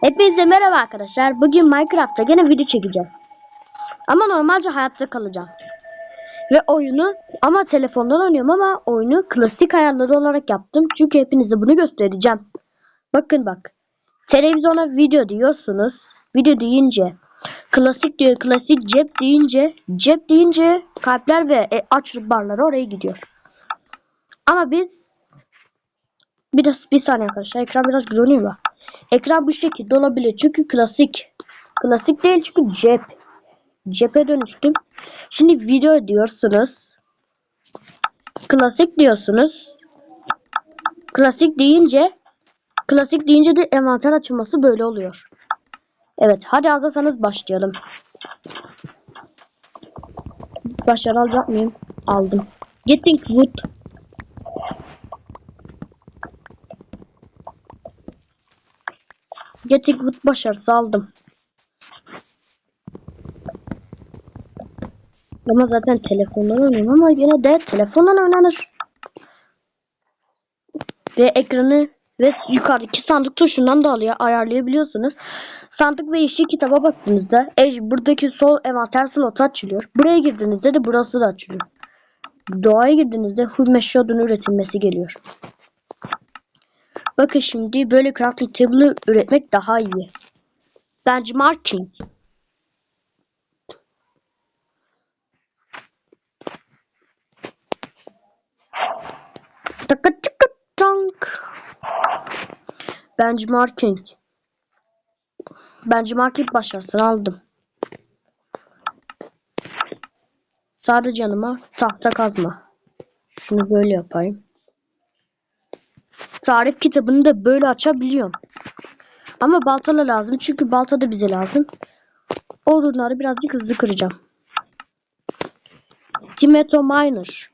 Hepinize merhaba arkadaşlar. Bugün Minecraft'ta gene video çekeceğim. Ama normalce hayatta kalacağım. Ve oyunu ama telefondan oynuyorum ama oyunu klasik ayarları olarak yaptım. Çünkü hepinize bunu göstereceğim. Bakın bak. Televizyona video diyorsunuz. Video deyince klasik diyor. Klasik cep deyince cep deyince kalpler ve e, aç barları oraya gidiyor. Ama biz biraz bir saniye arkadaşlar ekran biraz mu? Ekran bu şekilde olabilir. Çünkü klasik. Klasik değil çünkü cep. Cephe dönüştüm. Şimdi video diyorsunuz. Klasik diyorsunuz. Klasik deyince klasik deyince de envanter açılması böyle oluyor. Evet hadi hazırsanız başlayalım. Başarı alacak mıyım? Aldım. Getting wood. Getting wood başarısı aldım. Ama zaten telefondan oynuyorum ama yine de telefondan oynanır. Ve ekranı ve yukarıdaki sandık tuşundan da alıyor, ayarlayabiliyorsunuz. Sandık ve yeşil kitaba baktığınızda e, buradaki sol envanter slotu açılıyor. Buraya girdiğinizde de burası da açılıyor. Doğaya girdiğinizde meşe odunu üretilmesi geliyor. Bakın şimdi böyle crafting table üretmek daha iyi. Benchmarking. Tıkı tıkı tank. Benchmarking. Benchmarking başarısını aldım. Sadece yanıma tahta kazma. Şunu böyle yapayım. Tarif kitabını da böyle açabiliyorum. Ama baltalı lazım. Çünkü balta da bize lazım. Odunları birazcık hızlı kıracağım. Timeto Miner.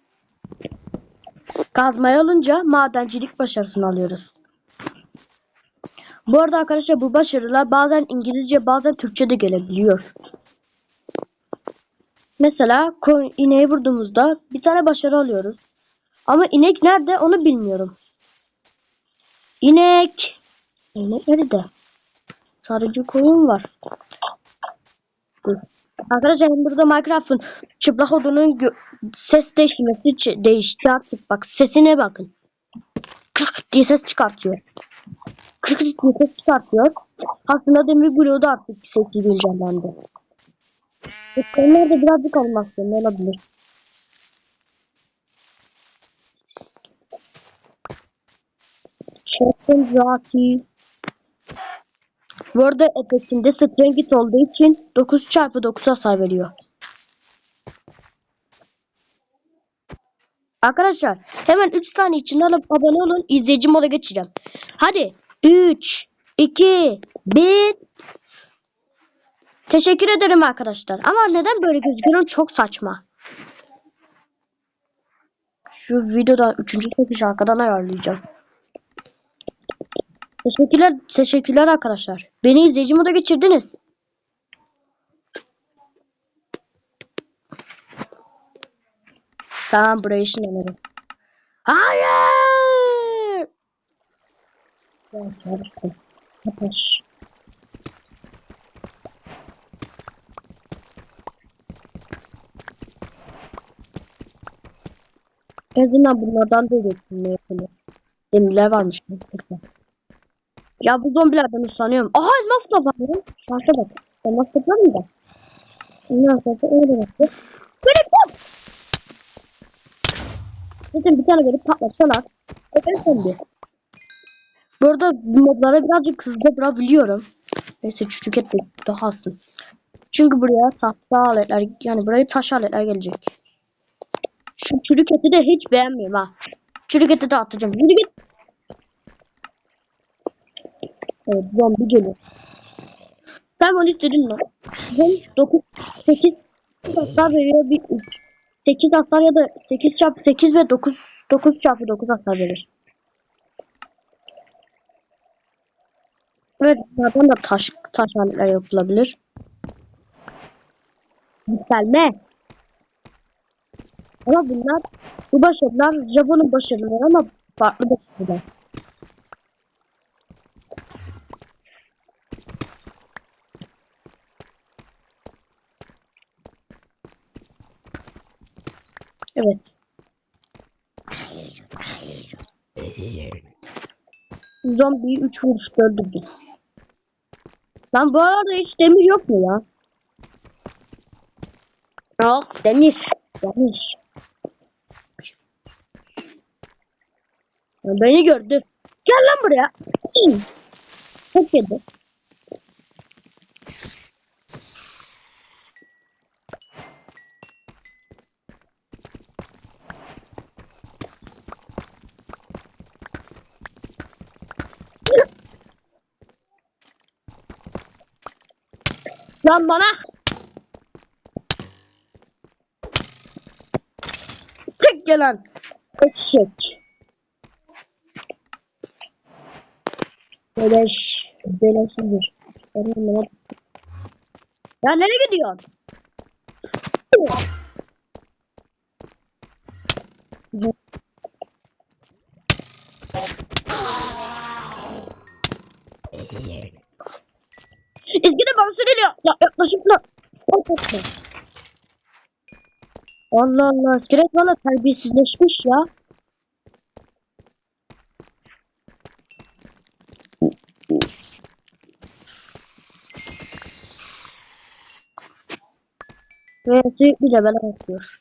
Kazmayı alınca madencilik başarısını alıyoruz. Bu arada arkadaşlar bu başarılar bazen İngilizce bazen Türkçe de gelebiliyor. Mesela ineği vurduğumuzda bir tane başarı alıyoruz. Ama inek nerede onu bilmiyorum. İnek. İnek nerede? Sadece koyun var. Arkadaşlar burada Minecraft'ın çıplak odunun ses değişmesi değişti artık. Bak sesine bakın. Kırk diye ses çıkartıyor. Kırk diye ses çıkartıyor. Aslında demir bloğu da artık sesi güncellendi. Ekranlar da birazcık animasyon olabilir. Zaki. Bu arada efektinde Strength olduğu için 9 çarpı 9 hasar veriyor. Arkadaşlar hemen 3 saniye içinde alıp abone olun. İzleyici moda geçeceğim. Hadi 3, 2, 1. Teşekkür ederim arkadaşlar. Ama neden böyle gözüküyor çok saçma. Şu videoda 3. çekiş arkadan ayarlayacağım. Teşekkürler, teşekkürler arkadaşlar. Beni izleyici moda geçirdiniz. Tamam burayı işlemedim. Hayır! Ya çalıştım. Yapış. En azından bunlardan da üretilme yapılır. Demirler varmış. Mesela. Ya bu zombilerden usanıyorum. Aha elmas kazanıyorum. Şansa bak. Elmas kazandım da. Ondan sonra öyle yaptı. Böyle pop. Zaten bir tane böyle patlatsalar. Evet zombi. Bu arada moblara birazcık hızlı bırakabiliyorum. Neyse çocuk et daha azsın. Çünkü buraya tahta aletler yani buraya taş aletler gelecek. Şu çürük eti de hiç beğenmiyorum ha. Çürük eti de atacağım. Yürü git. Evet zombi geliyor. Sen onu istedin mi? Ben 9, 8 hasar veriyor. Bir 8 hasar ya da 8 çarpı 8 ve 9, 9 çarpı 9 hasar verir. Evet zaten da taş, taş aletler yapılabilir. Yükselme. Ama bunlar bu başarılar Japon'un başarıları ama farklı başarılar. Evet. Zombiyi 3 vuruşta öldürdü. Lan bu arada hiç demir yok mu ya? Yok demir. Demir. Beni gördü. Gel lan buraya. Çok yedi. Lan bana. Çık gelen. Eşek. Beleş. Beleşidir. Ya nereye gidiyorsun? İzgide bana süreliyor. Ya lan. Yaklaşık. Allah Allah. İskelet valla terbiyesizleşmiş ya. Ve sürekli level atıyor.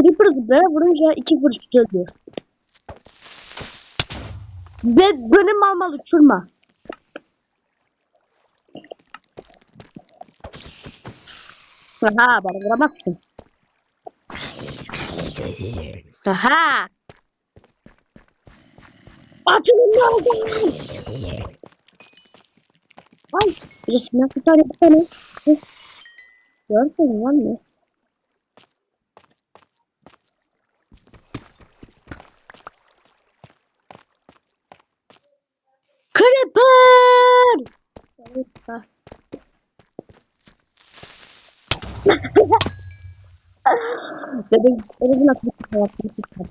Creeper zıplaya vurunca iki vuruşta ölüyor. Ve benim almalı uçurma. Aha bana vuramazsın. Aha. Açılın lazım. Ay birisinden bir tane bir tane. Gördün lan mı? Creeper! Evet, bak. Nasıl bir şey yaptığını çıkar.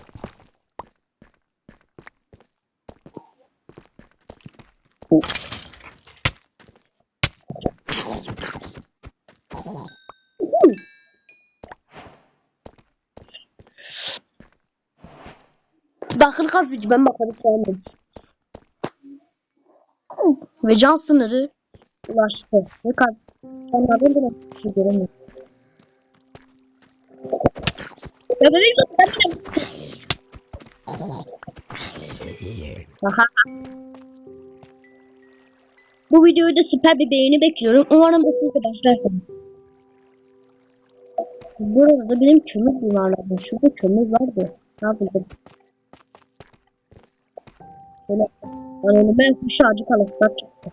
Dahil kazıcı ben bakarım sevmem. Ve can sınırı ulaştı. Ve kaz canlardan da bir şey göremiyorum. Aha. Bu videoyu da süper bir beğeni bekliyorum. Umarım da siz de başlarsınız. Burada benim kömür bulvarlardı. Şurada kömür vardı. Ne yapacağım? Böyle önüme kuş ağacı kalıplar çıktı.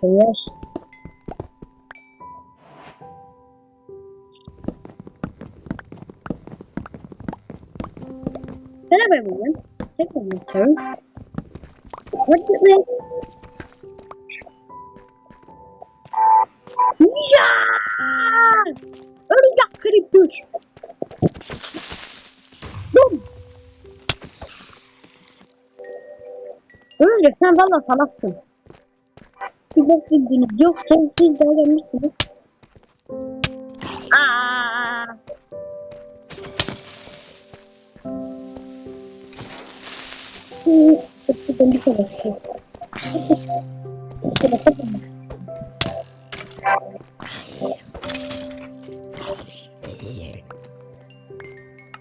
Şeye Merhaba bugün. Tekrar anlatıyorum. Hadi. Ya! Örümcek creeper. Bum. Örümcek sen valla salaksın. Bok bildiğiniz yok. Sen siz daha gelmişsiniz. Aa! Sıkıntı bir tarafı.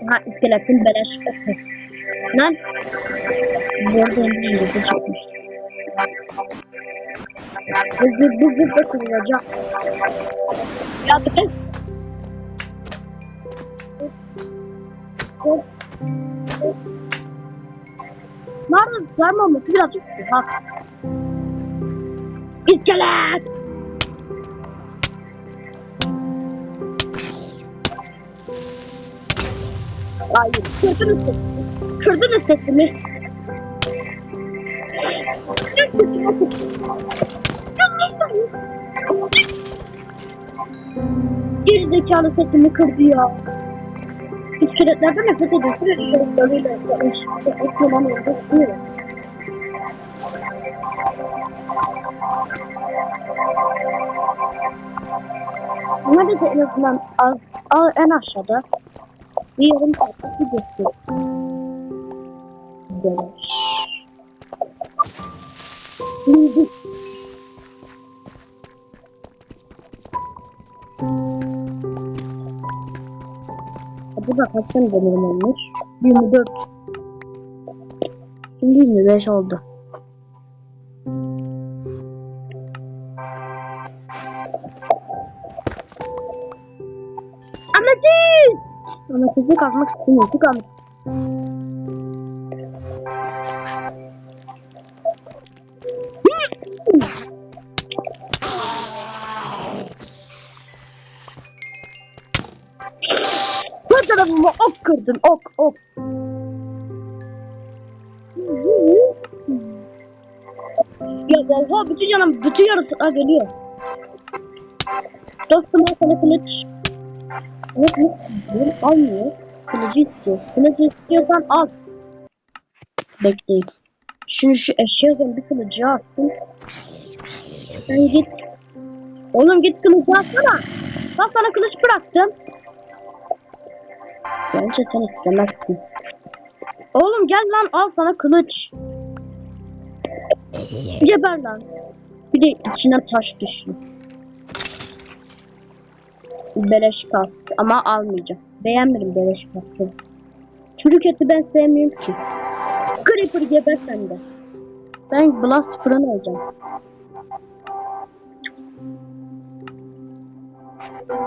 Ha iskeletin beleş. Lan. Bir İngilizce çıkmış. Hızlı hızlı da kırılacak. Ya kez. Nerede sarmaması birazcık bak. İskelet! Hayır, kırdınız sesimi. Kırdınız sesimi. Sesimi nasıl? Geri zekalı sesimi kırdı ya. İskeletlerden nefret ediyorsun ve iskeletlerle etkilemem yolda tutuyor. Hadi de en azından al, al en aşağıda bir yarım saatlik bir göster. Beleş. Şimdi Bu da kaç tane demirim olmuş? 24. Şimdi 25 oldu. Ametist! Ametist'i kazmak istemiyorum. Kaz. Bu tarafıma ok kırdın ok ok. Ya vallahi bütün yanım bütün yaratıklar geliyor. Dostum al sana kılıç. Evet istiyorum? Almıyor. Kılıcı istiyor. Kılıcı istiyorsan al. Bekleyin. Şimdi şu eşyadan bir kılıcı alsın. Sen git. Oğlum git kılıcı alsana. Bak sana kılıç bıraktım. Bence sen istemezsin. Oğlum gel lan al sana kılıç. Geber lan. Bir de içine taş düşüyor. Beleş kast ama almayacağım. Beğenmedim beleş kastı. Çürük eti ben sevmiyorum ki. Creeper geber sen de. Ben Blast fırın alacağım.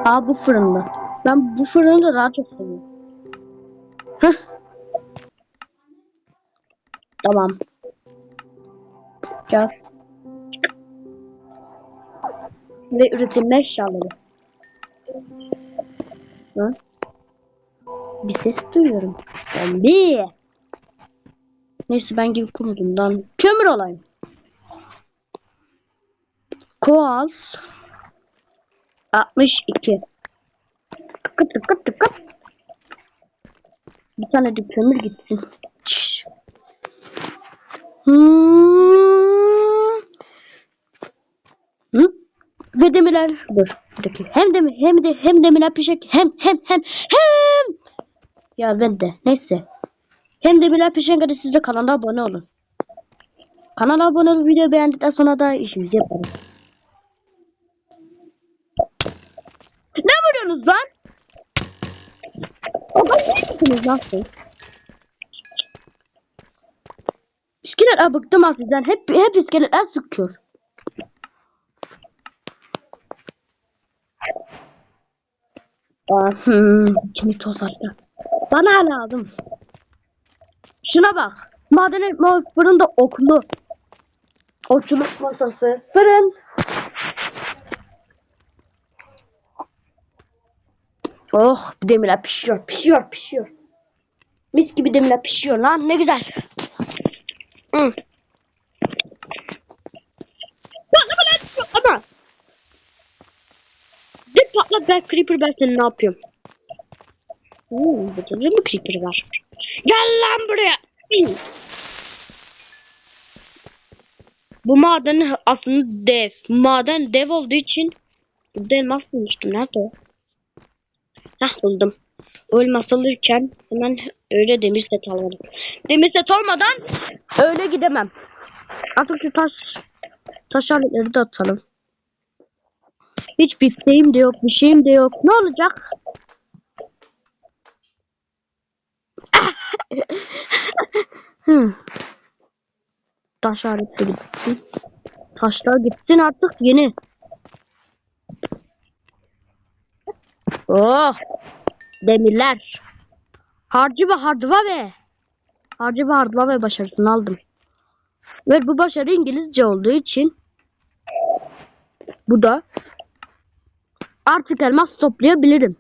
Aa bu fırında. Ben bu fırını da daha çok seviyorum. Heh. Tamam. Gel. Ve üretilme eşyaları. Hı? Bir ses duyuyorum. Zombi. Neyse ben gibi kumudumdan kömür olayım. Koal 62 Tıkı tıkı tıkı Bir tane de kömür gitsin. Çiş. Hmm. Hı? Ve demirler dur bir dakika. Hem demir hem de hem demirler pişecek hem hem hem hem ya ben de neyse. Hem demirler pişene kadar siz de kanala abone olun. Kanala abone olup video beğendikten sonra da işimizi yaparız. Ne vuruyorsunuz lan? Adam ne yapıyorsunuz lan siz? İskeletler bıktım sizden. Hep, hep iskeletler sıkıyor. Aa, hmm, kemik tozardı. Bana lazım. Şuna bak. Maden fırında oklu. Okçuluk masası. Fırın. Oh demirler pişiyor. Pişiyor pişiyor. Mis gibi demirler pişiyor lan. Ne güzel. Hı. Patlama lan. Ama. Bir patla ben creeper ben seni ne yapıyorum? Hmm, burada da mı creeper var? Gel lan buraya. Bu maden aslında dev. Maden dev olduğu için burada elmas bulmuştum. Nerede o? Hah buldum. O elmas alırken hemen öyle demir set almadım. Demir set olmadan öyle gidemem. Artık şu taş taş aletleri de atalım. Hiç bifteğim de yok, bir şeyim de yok. Ne olacak? hmm. Taş aleti gitsin. Taşlar gitsin artık yeni. Oh! Demirler. Harcı ve harcıva ve. Harcı ve harcıva ve başarısını aldım. Ve bu başarı İngilizce olduğu için bu da artık elmas toplayabilirim.